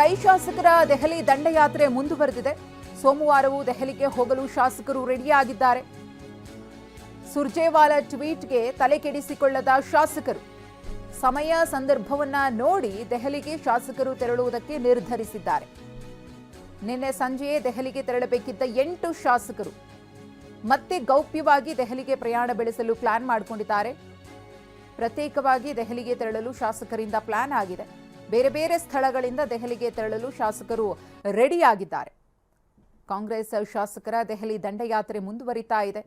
ಕೈ ಶಾಸಕರ ದೆಹಲಿ ದಂಡಯಾತ್ರೆ ಮುಂದುವರೆದಿದೆ. ಸೋಮವಾರವೂ ದೆಹಲಿಗೆ ಹೋಗಲು ಶಾಸಕರು ರೆಡಿಯಾಗಿದ್ದಾರೆ. ಸುರ್ಜೇವಾಲಾ ಟ್ವೀಟ್ಗೆ ತಲೆ ಕೆಡಿಸಿಕೊಳ್ಳದ ಶಾಸಕರು. ಸಮಯ ಸಂದರ್ಭವನ್ನ ನೋಡಿ ದೆಹಲಿಗೆ ಶಾಸಕರು ತೆರಳುವುದಕ್ಕೆ ನಿರ್ಧರಿಸಿದ್ದಾರೆ. ನಿನ್ನೆ ಸಂಜೆಯೇ ದೆಹಲಿಗೆ ತೆರಳಬೇಕಿದ್ದ ಎಂಟು ಶಾಸಕರು. ಮತ್ತೆ ಗೌಪ್ಯವಾಗಿ ದೆಹಲಿಗೆ ಪ್ರಯಾಣ ಬೆಳೆಸಲು ಪ್ಲಾನ್ ಮಾಡಿಕೊಂಡಿದ್ದಾರೆ. ಪ್ರತ್ಯೇಕವಾಗಿ ದೆಹಲಿಗೆ ತೆರಳಲು ಶಾಸಕರಿಂದ ಪ್ಲಾನ್ ಆಗಿದೆ. ಬೇರೆ ಬೇರೆ ಸ್ಥಳಗಳಿಂದ ದೆಹಲಿಗೆ ತೆರಳಲು ಶಾಸಕರು ರೆಡಿಯಾಗಿದ್ದಾರೆ. ಕಾಂಗ್ರೆಸ್ ಶಾಸಕರ ದೆಹಲಿ ದಂಡಯಾತ್ರೆ ಮುಂದುವರಿತಾ ಇದೆ.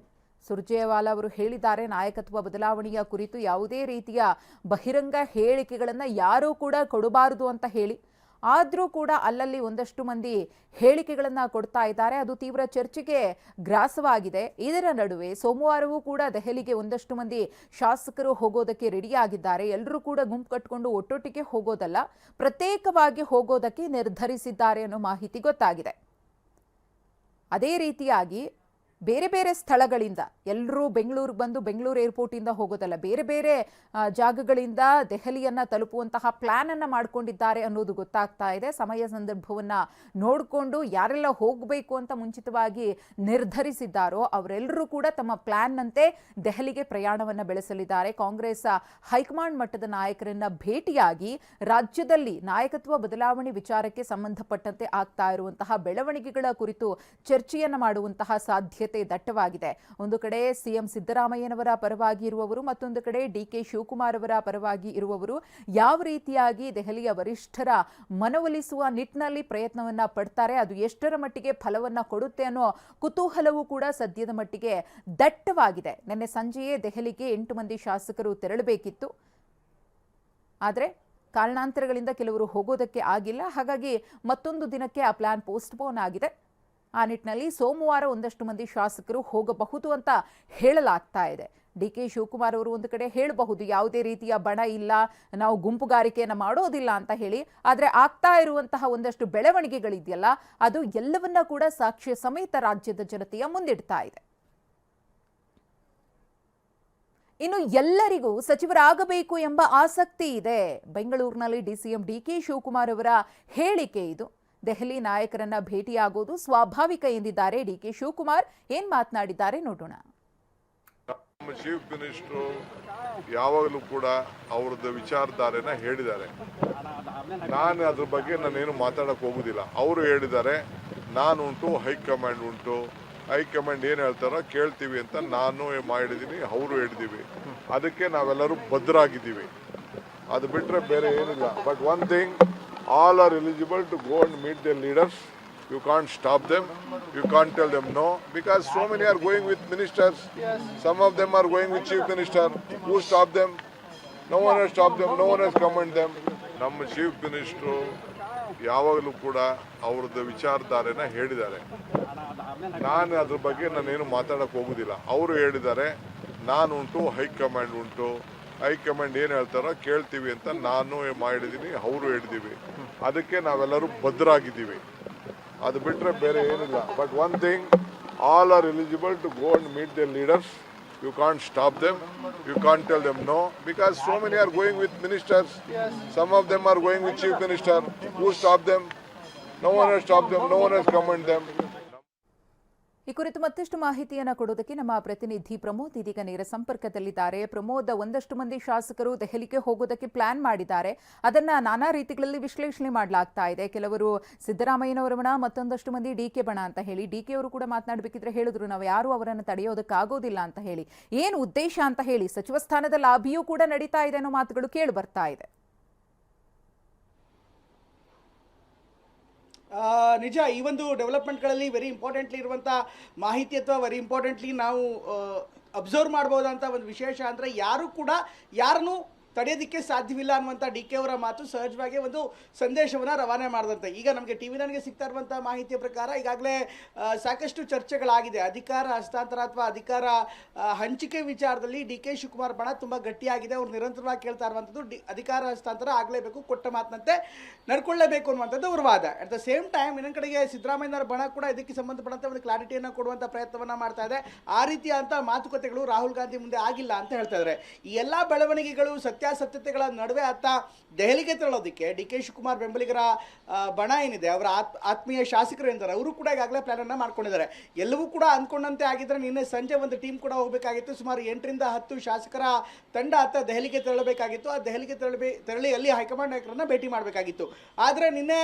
ಸುರ್ಜೇವಾಲ ಅವರು ಹೇಳಿದ್ದಾರೆ, ನಾಯಕತ್ವ ಬದಲಾವಣೆಯ ಕುರಿತು ಯಾವುದೇ ರೀತಿಯ ಬಹಿರಂಗ ಹೇಳಿಕೆಗಳನ್ನು ಯಾರೂ ಕೂಡ ಕೊಡಬಾರದು ಅಂತ ಹೇಳಿ. ಆದರೂ ಕೂಡ ಅಲ್ಲಲ್ಲಿ ಒಂದಷ್ಟು ಮಂದಿ ಹೇಳಿಕೆಗಳನ್ನು ಕೊಡ್ತಾ ಇದ್ದಾರೆ. ಅದು ತೀವ್ರ ಚರ್ಚೆಗೆ ಗ್ರಾಸವಾಗಿದೆ. ಇದರ ನಡುವೆ ಸೋಮವಾರವೂ ಕೂಡ ದೆಹಲಿಗೆ ಒಂದಷ್ಟು ಮಂದಿ ಶಾಸಕರು ಹೋಗೋದಕ್ಕೆ ರೆಡಿಯಾಗಿದ್ದಾರೆ. ಎಲ್ಲರೂ ಕೂಡ ಗುಂಪು ಕಟ್ಟಿಕೊಂಡು ಒಟ್ಟೊಟ್ಟಿಗೆ ಹೋಗೋದಲ್ಲ, ಪ್ರತ್ಯೇಕವಾಗಿ ಹೋಗೋದಕ್ಕೆ ನಿರ್ಧರಿಸಿದ್ದಾರೆ ಅನ್ನೋ ಮಾಹಿತಿ ಗೊತ್ತಾಗಿದೆ. ಅದೇ ರೀತಿಯಾಗಿ ಬೇರೆ ಬೇರೆ ಸ್ಥಳಗಳಿಂದ ಎಲ್ಲರೂ ಬೆಂಗಳೂರಿಗೆ ಬಂದು ಬೆಂಗಳೂರು ಏರ್ಪೋರ್ಟಿಂದ ಹೋಗೋದಲ್ಲ, ಬೇರೆ ಬೇರೆ ಜಾಗಗಳಿಂದ ದೆಹಲಿಯನ್ನ ತಲುಪುವಂತಹ ಪ್ಲಾನ್ ಅನ್ನ ಮಾಡ್ಕೊಂಡಿದ್ದಾರೆ ಅನ್ನೋದು ಗೊತ್ತಾಗ್ತಾ ಇದೆ. ಸಮಯ ಸಂದರ್ಭವನ್ನ ನೋಡಿಕೊಂಡು ಯಾರೆಲ್ಲ ಹೋಗಬೇಕು ಅಂತ ಮುಂಚಿತವಾಗಿ ನಿರ್ಧರಿಸಿದ್ದಾರೋ ಅವರೆಲ್ಲರೂ ಕೂಡ ತಮ್ಮ ಪ್ಲ್ಯಾನ್ನಂತೆ ದೆಹಲಿಗೆ ಪ್ರಯಾಣವನ್ನ ಬೆಳೆಸಲಿದ್ದಾರೆ. ಕಾಂಗ್ರೆಸ್ ಹೈಕಮಾಂಡ್ ಮಟ್ಟದ ನಾಯಕರನ್ನ ಭೇಟಿಯಾಗಿ ರಾಜ್ಯದಲ್ಲಿ ನಾಯಕತ್ವ ಬದಲಾವಣೆ ವಿಚಾರಕ್ಕೆ ಸಂಬಂಧಪಟ್ಟಂತೆ ಆಗ್ತಾ ಇರುವಂತಹ ಬೆಳವಣಿಗೆಗಳ ಕುರಿತು ಚರ್ಚೆಯನ್ನ ಮಾಡುವಂತಹ ಸಾಧ್ಯತೆ ದಟ್ಟವಾಗಿದೆ. ಒಂದು ಕಡೆ ಸಿಎಂ ಸಿದ್ದರಾಮಯ್ಯನವರ ಪರವಾಗಿ ಇರುವವರು, ಮತ್ತೊಂದು ಕಡೆ ಡಿ ಕೆ ಶಿವಕುಮಾರ್ ಅವರ ಪರವಾಗಿ ಇರುವವರು ಯಾವ ರೀತಿಯಾಗಿ ದೆಹಲಿಯ ವರಿಷ್ಠರ ಮನವೊಲಿಸುವ ನಿಟ್ಟಿನಲ್ಲಿ ಪ್ರಯತ್ನವನ್ನ ಪಡ್ತಾರೆ, ಅದು ಎಷ್ಟರ ಮಟ್ಟಿಗೆ ಫಲವನ್ನ ಕೊಡುತ್ತೆ ಅನ್ನೋ ಕುತೂಹಲವೂ ಕೂಡ ಸದ್ಯದ ಮಟ್ಟಿಗೆ ದಟ್ಟವಾಗಿದೆ. ನಿನ್ನೆ ಸಂಜೆಯೇ ದೆಹಲಿಗೆ ಎಂಟು ಮಂದಿ ಶಾಸಕರು ತೆರಳಬೇಕಿತ್ತು. ಆದರೆ ಕಾರಣಾಂತರಗಳಿಂದ ಕೆಲವರು ಹೋಗೋದಕ್ಕೆ ಆಗಿಲ್ಲ. ಹಾಗಾಗಿ ಮತ್ತೊಂದು ದಿನಕ್ಕೆ ಆ ಪ್ಲಾನ್ ಪೋಸ್ಟ್ಪೋನ್ ಆಗಿದೆ. ಆ ನಿಟ್ಟಿನಲ್ಲಿ ಸೋಮವಾರ ಒಂದಷ್ಟು ಮಂದಿ ಶಾಸಕರು ಹೋಗಬಹುದು ಅಂತ ಹೇಳಲಾಗ್ತಾ ಇದೆ. ಡಿ ಕೆ ಶಿವಕುಮಾರ್ ಅವರು ಒಂದು ಕಡೆ ಹೇಳಬಹುದು, ಯಾವುದೇ ರೀತಿಯ ಬಣ ಇಲ್ಲ, ನಾವು ಗುಂಪುಗಾರಿಕೆಯನ್ನು ಮಾಡೋದಿಲ್ಲ ಅಂತ ಹೇಳಿ. ಆದರೆ ಆಗ್ತಾ ಇರುವಂತಹ ಒಂದಷ್ಟು ಬೆಳವಣಿಗೆಗಳಿದೆಯಲ್ಲ, ಅದು ಎಲ್ಲವನ್ನ ಕೂಡ ಸಾಕ್ಷ್ಯ ಸಮೇತ ರಾಜ್ಯದ ಜನತೆಯ ಮುಂದಿಡ್ತಾ ಇದೆ. ಇನ್ನು ಎಲ್ಲರಿಗೂ ಸಚಿವರಾಗಬೇಕು ಎಂಬ ಆಸಕ್ತಿ ಇದೆ. ಬೆಂಗಳೂರಿನಲ್ಲಿ ಡಿಸಿಎಂ ಡಿ ಕೆ ಶಿವಕುಮಾರ್ ಅವರ ಹೇಳಿಕೆ ಇದು. ದೆಹಲಿ ನಾಯಕರನ್ನ ಭೇಟಿಯಾಗೋದು ಸ್ವಾಭಾವಿಕ ಎಂದಿದ್ದಾರೆ ಡಿ ಕೆ ಶಿವಕುಮಾರ್. ಏನ್ ಮಾತನಾಡಿದ್ದಾರೆ ನೋಡೋಣ. ನಮ್ಮ ಚೀಫ್ ಮಿನಿಸ್ಟ್ರು ಯಾವಾಗಲೂ ಕೂಡ ಅವ್ರದ್ದು ವಿಚಾರಧಾರೆನ ಹೇಳಿದ್ದಾರೆ. ನಾನು ಅದ್ರ ಬಗ್ಗೆ ನಾನೇನು ಮಾತಾಡಕ್ಕೆ ಹೋಗುದಿಲ್ಲ. ಅವರು ಹೇಳಿದ್ದಾರೆ, ನಾನು ಉಂಟು, ಹೈಕಮಾಂಡ್ ಉಂಟು. ಹೈಕಮಾಂಡ್ ಏನು ಹೇಳ್ತಾರೋ ಕೇಳ್ತೀವಿ ಅಂತ ನಾನು ಮಾಡಿದ್ದೀನಿ, ಅವರು ಹೇಳಿದ್ದೀವಿ. ಅದಕ್ಕೆ ನಾವೆಲ್ಲರೂ ಭದ್ರಾಗಿದ್ದೀವಿ. ಅದು ಬಿಟ್ಟರೆ ಬೇರೆ ಏನಿಲ್ಲ. But one thing all are eligible to go and meet the leaders you can't stop them you can't tell them no because so many are going with ministers some of them are going with chief minister who stop them no one has stop them no one has comment them ನಮ್ಮ chief minister ಯಾವಾಗಲೂ ಕೂಡ ಅವ್ರದ್ದು ವಿಚಾರಧಾರೆನ ಹೇಳಿದ್ದಾರೆ. ನಾನು ಅದ್ರ ಬಗ್ಗೆ ನಾನೇನು ಮಾತಾಡಕ್ಕೆ ಹೋಗುದಿಲ್ಲ. ಅವರು ಹೇಳಿದ್ದಾರೆ ಉಂಟು, ಹೈಕಮಾಂಡ್ ಉಂಟು. ಹೈಕಮಾಂಡ್ ಏನು ಹೇಳ್ತಾರೋ ಕೇಳ್ತೀವಿ ಅಂತ ನಾನು ಮಾಡಿದ್ದೀನಿ ಅವರು ಹೇಳಿದ್ದೀವಿ ಅದಕ್ಕೆ ನಾವೆಲ್ಲರೂ ಭದ್ರಾಗಿದ್ದೀವಿ. ಅದು ಬಿಟ್ಟರೆ ಬೇರೆ ಏನಿಲ್ಲ. But one thing all are eligible to go and meet the leaders you can't stop them you can't tell them no because so many are going with ministers some of them are going with chief minister who stop them no one stop them no one comment them ಈ ಕುರಿತು ಮತ್ತಷ್ಟು ಮಾಹಿತಿಯನ್ನು ಕೊಡೋದಕ್ಕೆ ನಮ್ಮ ಪ್ರತಿನಿಧಿ ಪ್ರಮೋದ್ ಇದೀಗ ನೇರ ಸಂಪರ್ಕದಲ್ಲಿದ್ದಾರೆ. ಪ್ರಮೋದ್, ಒಂದಷ್ಟು ಮಂದಿ ಶಾಸಕರು ದೆಹಲಿಗೆ ಹೋಗೋದಕ್ಕೆ ಪ್ಲಾನ್ ಮಾಡಿದ್ದಾರೆ. ಅದನ್ನ ನಾನಾ ರೀತಿಗಳಲ್ಲಿ ವಿಶ್ಲೇಷಣೆ ಮಾಡಲಾಗ್ತಾ ಇದೆ. ಕೆಲವರು ಸಿದ್ದರಾಮಯ್ಯನವರ ಬಣ ಮತ್ತೊಂದಷ್ಟು ಮಂದಿ ಡಿ ಕೆ ಬಣ ಅಂತ ಹೇಳಿ, ಡಿ ಕೆ ಅವರು ಕೂಡ ಮಾತನಾಡಬೇಕಿದ್ರೆ ಹೇಳಿದ್ರು. ನಾವು ಯಾರು ಅವರನ್ನು ತಡೆಯೋದಕ್ಕಾಗೋದಿಲ್ಲ ಅಂತ ಹೇಳಿ. ಏನು ಉದ್ದೇಶ ಅಂತ ಹೇಳಿ, ಸಚಿವ ಸ್ಥಾನದ ಲಾಭಿಯೂ ಕೂಡ ನಡೀತಾ ಇದೆ ಅನ್ನೋ ಮಾತುಗಳು ಕೇಳಿ ಬರ್ತಾ ಇದೆ. ನಿಜ, ಈ ಒಂದು ಡೆವಲಪ್ಮೆಂಟ್ಗಳಲ್ಲಿ ವೆರಿ ಇಂಪಾರ್ಟೆಂಟ್ಲಿ ಇರುವಂಥ ಮಾಹಿತಿ ಅಥವಾ ವೆರಿ ಇಂಪಾರ್ಟೆಂಟ್ಲಿ ನಾವು ಅಬ್ಸರ್ವ್ ಮಾಡ್ಬೋದಂಥ ಒಂದು ವಿಶೇಷ ಅಂದರೆ ಯಾರು ಕೂಡ ಯಾರನ್ನು ತಡೆಯೋದಕ್ಕೆ ಸಾಧ್ಯವಿಲ್ಲ ಅನ್ನುವಂಥ ಡಿ ಕೆ ಅವರ ಮಾತು ಸಹಜವಾಗಿ ಒಂದು ಸಂದೇಶವನ್ನು ರವಾನೆ ಮಾಡಿದಂತೆ. ಈಗ ನಮಗೆ ಟಿ ವಿ ನನಗೆ ಸಿಗ್ತಾ ಇರುವಂಥ ಮಾಹಿತಿಯ ಪ್ರಕಾರ ಈಗಾಗಲೇ ಸಾಕಷ್ಟು ಚರ್ಚೆಗಳಾಗಿದೆ. ಅಧಿಕಾರ ಹಸ್ತಾಂತರ ಅಥವಾ ಅಧಿಕಾರ ಹಂಚಿಕೆ ವಿಚಾರದಲ್ಲಿ ಡಿ ಕೆ ಶಿವಕುಮಾರ್ ಬಣ ತುಂಬ ಗಟ್ಟಿಯಾಗಿದೆ. ಅವ್ರು ನಿರಂತರವಾಗಿ ಕೇಳ್ತಾ ಇರುವಂಥದ್ದು ಡಿ, ಅಧಿಕಾರ ಹಸ್ತಾಂತರ ಆಗಲೇಬೇಕು, ಕೊಟ್ಟ ಮಾತಿನಂತೆ ನಡ್ಕೊಳ್ಳೇಬೇಕು ಅನ್ನುವಂಥದ್ದು ಅವ್ರ ವಾದ. ಅಟ್ ದ ಸೇಮ್ ಟೈಮ್ ಇನ್ನೊಂದು ಕಡೆಗೆ ಸಿದ್ದರಾಮಯ್ಯನವರ ಬಣ ಕೂಡ ಇದಕ್ಕೆ ಸಂಬಂಧಪಟ್ಟಂತೆ ಒಂದು ಕ್ಲಾರಿಟಿಯನ್ನು ಕೊಡುವಂಥ ಪ್ರಯತ್ನವನ್ನು ಮಾಡ್ತಾ ಇದೆ. ಆ ರೀತಿಯಾದಂಥ ಮಾತುಕತೆಗಳು ರಾಹುಲ್ ಗಾಂಧಿ ಮುಂದೆ ಆಗಿಲ್ಲ ಅಂತ ಹೇಳ್ತಾ ಇದ್ದಾರೆ. ಈ ಎಲ್ಲ ಬೆಳವಣಿಗೆಗಳು ಸತ್ಯ ಸತ್ಯಾಸತ್ಯತೆಗಳ ನಡುವೆ ಆತ ದೆಹಲಿಗೆ ತೆರಳೋದಕ್ಕೆ ಡಿ ಕೆ ಶಿವಕುಮಾರ್ ಬೆಂಬಲಿಗರ ಬಣ ಏನಿದೆ, ಅವರ ಆತ್, ಆತ್ಮೀಯ ಶಾಸಕರು ಏನಿದ್ದಾರೆ ಅವರು ಕೂಡ ಈಗಾಗಲೇ ಪ್ಲ್ಯಾನನ್ನು ಮಾಡ್ಕೊಂಡಿದ್ದಾರೆ. ಎಲ್ಲವೂ ಕೂಡ ಅಂದ್ಕೊಂಡಂತೆ ಆಗಿದ್ರೆ ನಿನ್ನೆ ಸಂಜೆ ಒಂದು ಟೀಮ್ ಕೂಡ ಹೋಗಬೇಕಾಗಿತ್ತು. ಸುಮಾರು ಎಂಟರಿಂದ ಹತ್ತು ಶಾಸಕರ ತಂಡ ಆತ ದೆಹಲಿಗೆ ತೆರಳಬೇಕಾಗಿತ್ತು. ಆ ದೆಹಲಿಗೆ ತೆರಳಿ ತೆರಳಿ ಅಲ್ಲಿ ಹೈಕಮಾಂಡ್ ನಾಯಕರನ್ನ ಭೇಟಿ ಮಾಡಬೇಕಾಗಿತ್ತು. ಆದರೆ ನಿನ್ನೆ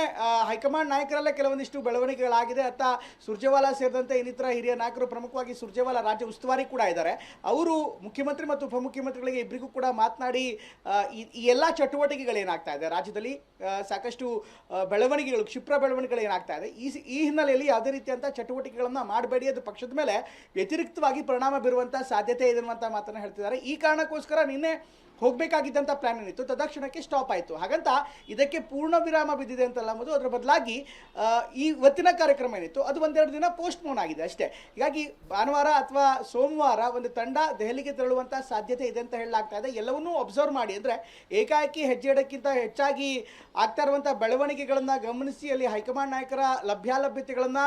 ಹೈಕಮಾಂಡ್ ನಾಯಕರಲ್ಲೇ ಕೆಲವೊಂದಿಷ್ಟು ಬೆಳವಣಿಗೆಗಳಾಗಿದೆ. ಅತ್ತ ಸುರ್ಜೇವಾಲಾ ಸೇರಿದಂತೆ ಇನ್ನಿತರ ಹಿರಿಯ ನಾಯಕರು, ಪ್ರಮುಖವಾಗಿ ಸುರ್ಜೇವಾಲ ರಾಜ್ಯ ಉಸ್ತುವಾರಿ ಕೂಡ ಇದ್ದಾರೆ. ಅವರು ಮುಖ್ಯಮಂತ್ರಿ ಮತ್ತು ಉಪಮುಖ್ಯಮಂತ್ರಿಗಳಿಗೆ ಇಬ್ಬರಿಗೂ ಕೂಡ ಮಾತನಾಡಿ ಈ ಎಲ್ಲ ಚಟುವಟಿಕೆಗಳೇನಾಗ್ತಾ ಇದೆ? ರಾಜ್ಯದಲ್ಲಿ ಸಾಕಷ್ಟು ಬೆಳವಣಿಗೆಗಳು, ಕ್ಷಿಪ್ರ ಬೆಳವಣಿಗೆಗಳು ಏನಾಗ್ತಾ ಇದೆ? ಈ ಈ ಹಿನ್ನೆಲೆಯಲ್ಲಿ ಯಾವುದೇ ರೀತಿಯಂಥ ಚಟುವಟಿಕೆಗಳನ್ನು ಮಾಡಬೇಡಿ ಅದು ಪಕ್ಷದ ಮೇಲೆ, ವ್ಯತಿರಿಕ್ತವಾಗಿ ಪರಿಣಾಮ ಬೀರುವಂಥ ಸಾಧ್ಯತೆ ಇದೆ ಅನ್ನುವಂಥ ಮಾತನ್ನು ಹೇಳ್ತಿದ್ದಾರೆ. ಈ ಕಾರಣಕ್ಕೋಸ್ಕರ ನಿನ್ನೆ ಹೋಗಬೇಕಾಗಿದ್ದಂಥ ಪ್ಲ್ಯಾನ್ ಏನಿತ್ತು? ತದಕ್ಷಣಕ್ಕೆ ಸ್ಟಾಪ್ ಆಯಿತು. ಹಾಗಂತ ಇದಕ್ಕೆ ಪೂರ್ಣ ವಿರಾಮ ಬಿದ್ದಿದೆ ಅಂತಲ್ಲ ಅನ್ನೋದು ಅದರ ಬದಲಾಗಿ ಈ ಇವತ್ತಿನ ಕಾರ್ಯಕ್ರಮ ಏನಿತ್ತು, ಅದು ಒಂದೆರಡು ದಿನ ಪೋಸ್ಟ್ ಪೋನ್ ಆಗಿದೆ ಅಷ್ಟೇ. ಹೀಗಾಗಿ ಭಾನುವಾರ ಅಥವಾ ಸೋಮವಾರ ಒಂದು ತಂಡ ದೆಹಲಿಗೆ ತೆರಳುವಂಥ ಸಾಧ್ಯತೆ ಇದೆ ಅಂತ ಹೇಳಲಾಗ್ತಾ ಇದೆ. ಎಲ್ಲವನ್ನೂ ಅಬ್ಸರ್ವ್ ಮಾಡಿ. ಅಂದರೆ ಏಕಾಏಕಿ ಹೆಜ್ಜೆ ಇಡೋಕ್ಕಿಂತ ಹೆಚ್ಚಾಗಿ ಆಗ್ತಾ ಇರುವಂಥ ಬೆಳವಣಿಗೆಗಳನ್ನು ಗಮನಿಸಿ, ಅಲ್ಲಿ ಹೈಕಮಾಂಡ್ ನಾಯಕರ ಲಭ್ಯಾಲಭ್ಯತೆಗಳನ್ನು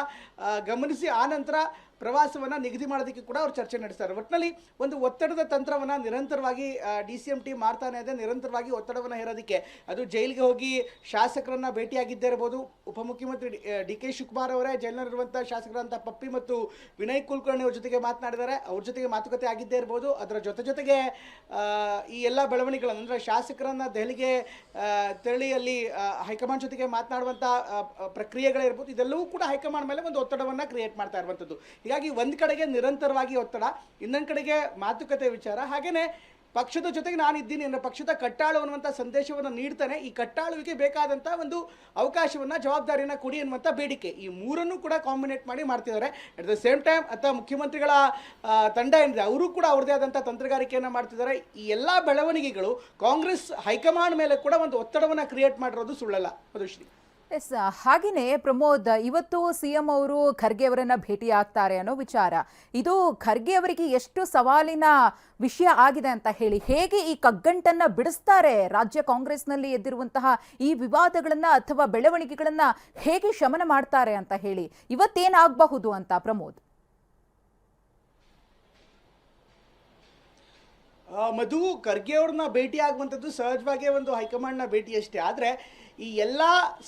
ಗಮನಿಸಿ, ಆ ನಂತರ ಪ್ರವಾಸವನ್ನು ನಿಗದಿ ಮಾಡೋದಕ್ಕೆ ಕೂಡ ಅವ್ರು ಚರ್ಚೆ ನಡೆಸ್ತಾರೆ. ಒಟ್ಟಿನಲ್ಲಿ ಒಂದು ಒತ್ತಡದ ತಂತ್ರವನ್ನು ನಿರಂತರವಾಗಿ ಡಿ ಸಿ ಎಂ ಟಿ ಮಾಡ್ತಾನೆ ಇದೆ, ನಿರಂತರವಾಗಿ ಒತ್ತಡವನ್ನು ಹೇರೋದಕ್ಕೆ. ಅದು ಜೈಲಿಗೆ ಹೋಗಿ ಶಾಸಕರನ್ನ ಭೇಟಿಯಾಗಿದ್ದೇ ಇರ್ಬೋದು. ಉಪಮುಖ್ಯಮಂತ್ರಿ, ಡಿ ಕೆ ಶಿವಕುಮಾರ್ ಅವರೇ ಜೈಲಿನಲ್ಲಿರುವಂಥ ಶಾಸಕರಂಥ ಪಪ್ಪಿ ಮತ್ತು ವಿನಯ್ ಕುಲಕರ್ಣಿ ಅವ್ರ ಜೊತೆಗೆ ಮಾತನಾಡಿದ್ದಾರೆ. ಅವ್ರ ಜೊತೆಗೆ ಮಾತುಕತೆ ಆಗಿದ್ದೇ ಇರ್ಬೋದು. ಅದರ ಜೊತೆ ಜೊತೆಗೆ ಈ ಎಲ್ಲ ಬೆಳವಣಿಗೆಗಳನ್ನು, ಅಂದರೆ ಶಾಸಕರನ್ನ ದೆಹಲಿಗೆ ತೆರಳಿ ಅಲ್ಲಿ ಹೈಕಮಾಂಡ್ ಜೊತೆಗೆ ಮಾತನಾಡುವಂಥ ಪ್ರಕ್ರಿಯೆಗಳೇ ಇರ್ಬೋದು. ಇದೆಲ್ಲವೂ ಕೂಡ ಹೈಕಮಾಂಡ್ ಮೇಲೆ ಒಂದು ಒತ್ತಡವನ್ನು ಕ್ರಿಯೇಟ್ ಮಾಡ್ತಾ ಇರುವಂಥದ್ದು ಹೀಗಾಗಿ ಒಂದು ಕಡೆಗೆ ನಿರಂತರವಾಗಿ ಒತ್ತಡ, ಇನ್ನೊಂದು ಕಡೆಗೆ ಮಾತುಕತೆ ವಿಚಾರ. ಹಾಗೆಯೇ ಪಕ್ಷದ ಜೊತೆಗೆ ನಾನು ಇದ್ದೀನಿ ಅನ್ನೋ ಪಕ್ಷದ ಕಟ್ಟಾಳು ಅನ್ನುವಂಥ ಸಂದೇಶವನ್ನು ನೀಡ್ತಾನೆ. ಈ ಕಟ್ಟಾಳುವಿಗೆ ಬೇಕಾದಂಥ ಒಂದು ಅವಕಾಶವನ್ನು, ಜವಾಬ್ದಾರಿಯನ್ನು ಕೊಡಿ ಅನ್ನುವಂಥ ಬೇಡಿಕೆ. ಈ ಮೂರನ್ನು ಕೂಡ ಕಾಂಬಿನೇಟ್ ಮಾಡಿ ಮಾಡ್ತಿದ್ದಾರೆ. ಅಟ್ ದ ಸೇಮ್ ಟೈಮ್ ಅಥವಾ ಮುಖ್ಯಮಂತ್ರಿಗಳ ತಂಡ ಏನಿದೆ, ಅವರು ಕೂಡ ಅವ್ರದ್ದೇ ಆದಂಥ ತಂತ್ರಗಾರಿಕೆಯನ್ನು ಮಾಡ್ತಿದ್ದಾರೆ. ಈ ಎಲ್ಲ ಬೆಳವಣಿಗೆಗಳು ಕಾಂಗ್ರೆಸ್ ಹೈಕಮಾಂಡ್ ಮೇಲೆ ಕೂಡ ಒಂದು ಒತ್ತಡವನ್ನು ಕ್ರಿಯೇಟ್ ಮಾಡಿರೋದು ಸುಳ್ಳಲ್ಲ. ಮಧುಶ್ರೀ. ಎಸ್ ಹಾಗೆಯೇ ಪ್ರಮೋದ್, ಇವತ್ತು ಸಿಎಂ ಅವರು ಖರ್ಗೆ ಅವರನ್ನ ಭೇಟಿ ಆಗ್ತಾರೆ ಅನ್ನೋ ವಿಚಾರ. ಇದು ಖರ್ಗೆ ಅವರಿಗೆ ಎಷ್ಟು ಸವಾಲಿನ ವಿಷಯ ಆಗಿದೆ ಅಂತ ಹೇಳಿ, ಹೇಗೆ ಈ ಕಗ್ಗಂಟನ್ನ ಬಿಡಿಸ್ತಾರೆ? ರಾಜ್ಯ ಕಾಂಗ್ರೆಸ್ನಲ್ಲಿ ಎದ್ದಿರುವಂತಹ ಈ ವಿವಾದಗಳನ್ನ ಅಥವಾ ಬೆಳವಣಿಗೆಗಳನ್ನ ಹೇಗೆ ಶಮನ ಮಾಡ್ತಾರೆ ಅಂತ ಹೇಳಿ, ಇವತ್ತೇನಾಗಬಹುದು ಅಂತ ಪ್ರಮೋದ್? ಮಧು, ಖರ್ಗೆ ಅವ್ರನ್ನ ಭೇಟಿ ಆಗುವಂಥದ್ದು ಸಹಜವಾಗಿ ಒಂದು ಹೈಕಮಾಂಡ್ನ ಭೇಟಿ ಅಷ್ಟೇ ಆದರೆ ಈ ಎಲ್ಲ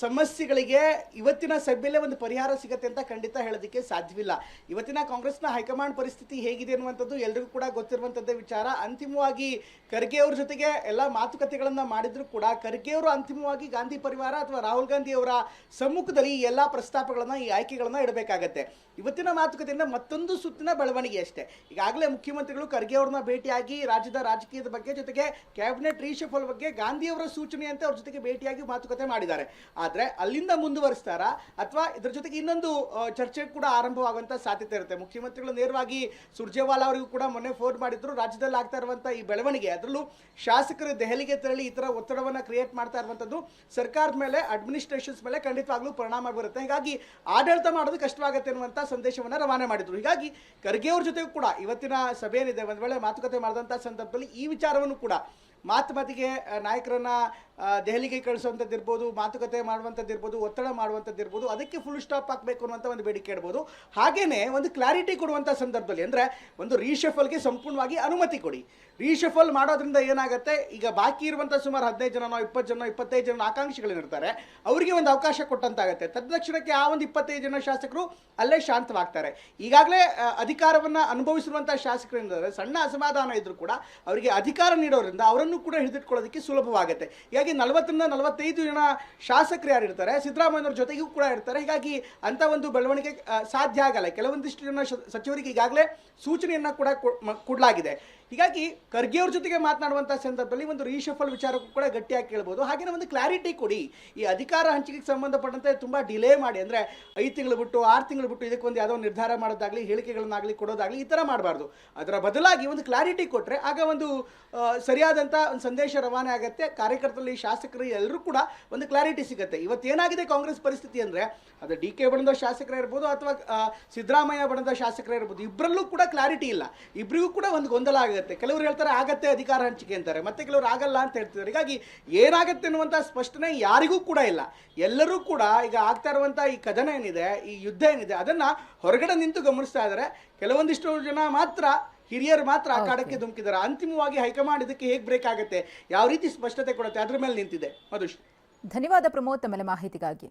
ಸಮಸ್ಯೆಗಳಿಗೆ ಇವತ್ತಿನ ಸಭೆಯಲ್ಲೇ ಒಂದು ಪರಿಹಾರ ಸಿಗತ್ತೆ ಅಂತ ಖಂಡಿತ ಹೇಳೋದಕ್ಕೆ ಸಾಧ್ಯವಿಲ್ಲ. ಇವತ್ತಿನ ಕಾಂಗ್ರೆಸ್ನ ಹೈಕಮಾಂಡ್ ಪರಿಸ್ಥಿತಿ ಹೇಗಿದೆ ಅನ್ನುವಂಥದ್ದು ಎಲ್ರಿಗೂ ಕೂಡ ಗೊತ್ತಿರುವಂಥದ್ದೇ ವಿಚಾರ. ಅಂತಿಮವಾಗಿ ಖರ್ಗೆ ಅವ್ರ ಜೊತೆಗೆ ಎಲ್ಲ ಮಾತುಕತೆಗಳನ್ನು ಮಾಡಿದ್ರು ಕೂಡ ಖರ್ಗೆ ಅವರು ಅಂತಿಮವಾಗಿ ಗಾಂಧಿ ಪರಿವಾರ ಅಥವಾ ರಾಹುಲ್ ಗಾಂಧಿ ಅವರ ಸಮ್ಮುಖದಲ್ಲಿ ಈ ಎಲ್ಲ ಪ್ರಸ್ತಾಪಗಳನ್ನು, ಈ ಆಯ್ಕೆಗಳನ್ನು ಇಡಬೇಕಾಗತ್ತೆ. ಇವತ್ತಿನ ಮಾತುಕತೆಯಿಂದ ಮತ್ತೊಂದು ಸುತ್ತಿನ ಬೆಳವಣಿಗೆ ಅಷ್ಟೇ. ಈಗಾಗಲೇ ಮುಖ್ಯಮಂತ್ರಿಗಳು ಖರ್ಗೆ ಅವ್ರನ್ನ ಭೇಟಿಯಾಗಿ ರಾಜ್ಯದ ರಾಜಕೀಯದ ಬಗ್ಗೆ ಜೊತೆಗೆ ಕ್ಯಾಬಿನೆಟ್ ರೀಶಫಲ್ ಬಗ್ಗೆ ಗಾಂಧಿಯವರ ಸೂಚನೆಯಂತೆ ಅವ್ರ ಜೊತೆಗೆ ಭೇಟಿಯಾಗಿ ಮಾತುಕತೆ ಮಾಡಿದ್ದಾರೆ. ಆದರೆ ಅಲ್ಲಿಂದ ಮುಂದುವರಿಸ್ತಾರ ಅಥವಾ ಇದ್ರ ಜೊತೆಗೆ ಇನ್ನೊಂದು ಚರ್ಚೆ ಕೂಡ ಆರಂಭವಾಗುವಂತ ಸಾಧ್ಯತೆ ಇರುತ್ತೆ. ಮುಖ್ಯಮಂತ್ರಿಗಳು ನೇರವಾಗಿ ಸುರ್ಜೇವಾಲಾ ಅವರಿಗೂ ಕೂಡ ಮೊನ್ನೆ ಫೋನ್ ಮಾಡಿದ್ರು. ರಾಜ್ಯದಲ್ಲಿ ಆಗ್ತಾ ಇರುವಂತ ಈ ಬೆಳವಣಿಗೆ, ಅದರಲ್ಲೂ ಶಾಸಕರು ದೆಹಲಿಗೆ ತೆರಳಿ ಈ ಥರ ಒತ್ತಡವನ್ನ ಕ್ರಿಯೇಟ್ ಮಾಡ್ತಾ ಇರುವಂತದ್ದು ಸರ್ಕಾರದ ಮೇಲೆ ಅಡ್ಮಿನಿಸ್ಟ್ರೇಷನ್ಸ್ ಮೇಲೆ ಖಂಡಿತವಾಗ್ಲೂ ಪರಿಣಾಮ ಬರುತ್ತೆ. ಹೀಗಾಗಿ ಆಡಳಿತ ಮಾಡೋದು ಕಷ್ಟವಾಗುತ್ತೆ ಅನ್ನುವಂಥ ಸಂದೇಶವನ್ನ ರವಾನೆ ಮಾಡಿದ್ರು. ಹೀಗಾಗಿ ಖರ್ಗೆ ಅವ್ರ ಜೊತೆಗೂ ಕೂಡ ಇವತ್ತಿನ ಸಭೆ ಏನಿದೆ, ಒಂದ್ ವೇಳೆ ಮಾತುಕತೆ ಮಾಡಿದಂಥ ಸಂದರ್ಭದಲ್ಲಿ ಈ ವಿಚಾರವನ್ನು ಕೂಡ ಮಾತು ಮಾತಿಗೆ ನಾಯಕರನ್ನ ದೆಹಲಿಗೆ ಕಳಿಸುವಂಥದ್ದು ಇರ್ಬೋದು, ಮಾತುಕತೆ ಮಾಡುವಂಥದ್ದು ಇರ್ಬೋದು, ಒತ್ತಡ ಮಾಡುವಂಥದ್ದು ಇರ್ಬೋದು, ಅದಕ್ಕೆ ಫುಲ್ ಸ್ಟಾಪ್ ಹಾಕಬೇಕು ಅನ್ನುವಂಥ ಒಂದು ಬೇಡಿಕೆ ಇಡ್ಬೋದು. ಹಾಗೆಯೇ ಒಂದು ಕ್ಲಾರಿಟಿ ಕೊಡುವಂಥ ಸಂದರ್ಭದಲ್ಲಿ ಅಂದರೆ ಒಂದು ರೀಶಫಲ್ಗೆ ಸಂಪೂರ್ಣವಾಗಿ ಅನುಮತಿ ಕೊಡಿ. ರೀಶಫಲ್ ಮಾಡೋದ್ರಿಂದ ಏನಾಗುತ್ತೆ? ಈಗ ಬಾಕಿ ಇರುವಂಥ ಸುಮಾರು ಹದಿನೈದು ಜನನೋ ಇಪ್ಪತ್ತು ಜನ, ಇಪ್ಪತ್ತೈದು ಜನ ಆಕಾಂಕ್ಷಿಗಳಿರ್ತಾರೆ ಅವರಿಗೆ ಒಂದು ಅವಕಾಶ ಕೊಟ್ಟಂತಾಗುತ್ತೆ. ತದಕ್ಷಣಕ್ಕೆ ಆ ಒಂದು ಇಪ್ಪತ್ತೈದು ಜನ ಶಾಸಕರು ಅಲ್ಲೇ ಶಾಂತವಾಗ್ತಾರೆ. ಈಗಾಗಲೇ ಅಧಿಕಾರವನ್ನು ಅಧಿಕಾರವನ್ನ ಅನುಭವಿಸಿರುವಂಥ ಶಾಸಕರಿಂದ ಸಣ್ಣ ಅಸಮಾಧಾನ ಇದ್ದರೂ ಕೂಡ ಅವರಿಗೆ ಅಧಿಕಾರ ನೀಡೋದ್ರಿಂದ ಅವರನ್ನು ಕೂಡ ಹಿಡಿದಿಟ್ಕೊಳ್ಳೋದಕ್ಕೆ ಸುಲಭವಾಗುತ್ತೆ. ಹೀಗಾಗಿ ನಲವತ್ತರಿಂದ ನಲವತ್ತೈದು ಜನ ಶಾಸಕರು ಯಾರು ಇರ್ತಾರೆ ಸಿದ್ದರಾಮಯ್ಯವ್ರ ಜೊತೆಗೂ ಕೂಡ ಇರ್ತಾರೆ. ಹೀಗಾಗಿ ಅಂತ ಒಂದು ಬೆಳವಣಿಗೆ ಸಾಧ್ಯ ಆಗಲ್ಲ. ಕೆಲವೊಂದಿಷ್ಟು ಜನ ಸಚಿವರಿಗೆ ಈಗಾಗಲೇ ಸೂಚನೆಯನ್ನ ಕೂಡ ಕೊಡಲಾಗಿದೆ. ಹೀಗಾಗಿ ಖರ್ಗೆ ಅವ್ರ ಜೊತೆಗೆ ಮಾತನಾಡುವಂಥ ಸಂದರ್ಭದಲ್ಲಿ ಒಂದು ರೀಶಫಲ್ ವಿಚಾರಕ್ಕೂ ಕೂಡ ಗಟ್ಟಿಯಾಗಿ ಕೇಳ್ಬೋದು. ಹಾಗೆ ಒಂದು ಕ್ಲಾರಿಟಿ ಕೊಡಿ. ಈ ಅಧಿಕಾರ ಹಂಚಿಕೆಗೆ ಸಂಬಂಧಪಟ್ಟಂತೆ ತುಂಬ ಡಿಲೇ ಮಾಡಿ, ಅಂದರೆ ಐದು ತಿಂಗಳು ಬಿಟ್ಟು, ಆರು ತಿಂಗಳು ಬಿಟ್ಟು ಇದಕ್ಕೊಂದು ಯಾವುದೋ ನಿರ್ಧಾರ ಮಾಡೋದಾಗಲಿ, ಹೇಳಿಕೆಗಳನ್ನಾಗಲಿ ಕೊಡೋದಾಗಲಿ ಈ ಥರ ಮಾಡಬಾರ್ದು. ಅದರ ಬದಲಾಗಿ ಒಂದು ಕ್ಲಾರಿಟಿ ಕೊಟ್ಟರೆ ಆಗ ಒಂದು ಸರಿಯಾದಂಥ ಒಂದು ಸಂದೇಶ ರವಾನೆ ಆಗುತ್ತೆ. ಕಾರ್ಯಕರ್ತರಲ್ಲಿ ಶಾಸಕರು ಎಲ್ಲರೂ ಕೂಡ ಒಂದು ಕ್ಲಾರಿಟಿ ಸಿಗುತ್ತೆ. ಇವತ್ತೇನಾಗಿದೆ ಕಾಂಗ್ರೆಸ್ ಪರಿಸ್ಥಿತಿ ಅಂದರೆ, ಅದು ಡಿ ಕೆ ಬಣದ ಶಾಸಕರೇ ಇರ್ಬೋದು ಅಥವಾ ಸಿದ್ದರಾಮಯ್ಯ ಬಣದ ಶಾಸಕರೇ ಇರ್ಬೋದು ಇಬ್ಬರಲ್ಲೂ ಕೂಡ ಕ್ಲಾರಿಟಿ ಇಲ್ಲ. ಇಬ್ಬರಿಗೂ ಕೂಡ ಒಂದು ಗೊಂದಲ ಆಗುತ್ತೆ. ಕೆಲವರು ಹೇಳ್ತಾರೆ ಆಗತ್ತೆ ಅಧಿಕಾರ ಹಂಚಿಕೆ ಅಂತಾರೆ, ಮತ್ತೆ ಕೆಲವರು ಆಗಲ್ಲ ಅಂತ ಹೇಳ್ತಿದ್ದಾರೆ. ಹೀಗಾಗಿ ಏನಾಗುತ್ತೆ ಅನ್ನುವಂಥ ಸ್ಪಷ್ಟನೆ ಯಾರಿಗೂ ಕೂಡ ಇಲ್ಲ. ಎಲ್ಲರೂ ಕೂಡ ಈಗ ಆಗ್ತಾ ಇರುವಂಥ ಈ ಕದನ ಏನಿದೆ, ಈ ಯುದ್ಧ ಏನಿದೆ, ಅದನ್ನು ಹೊರಗಡೆ ನಿಂತು ಗಮನಿಸ್ತಾ ಇದ್ದಾರೆ. ಕೆಲವೊಂದಿಷ್ಟು ಜನ ಮಾತ್ರ ಹಿರಿಯರು ಮಾತ್ರ ಅಖಾಡಕ್ಕೆ ಧುಮುಕಿದ್ದಾರೆ. ಅಂತಿಮವಾಗಿ ಹೈಕಮಾಂಡ್ ಇದಕ್ಕೆ ಹೇಗೆ ಬ್ರೇಕ್ ಆಗುತ್ತೆ? ಯಾವ ರೀತಿ ಸ್ಪಷ್ಟತೆ ಕೊಡುತ್ತೆ? ಅದ್ರ ಮೇಲೆ ನಿಂತಿದೆ. ಮಧುಶ್ ಧನ್ಯವಾದ ಪ್ರಮೋದ್ ತಮ್ಮೆಲ್ಲ ಮಾಹಿತಿಗಾಗಿ.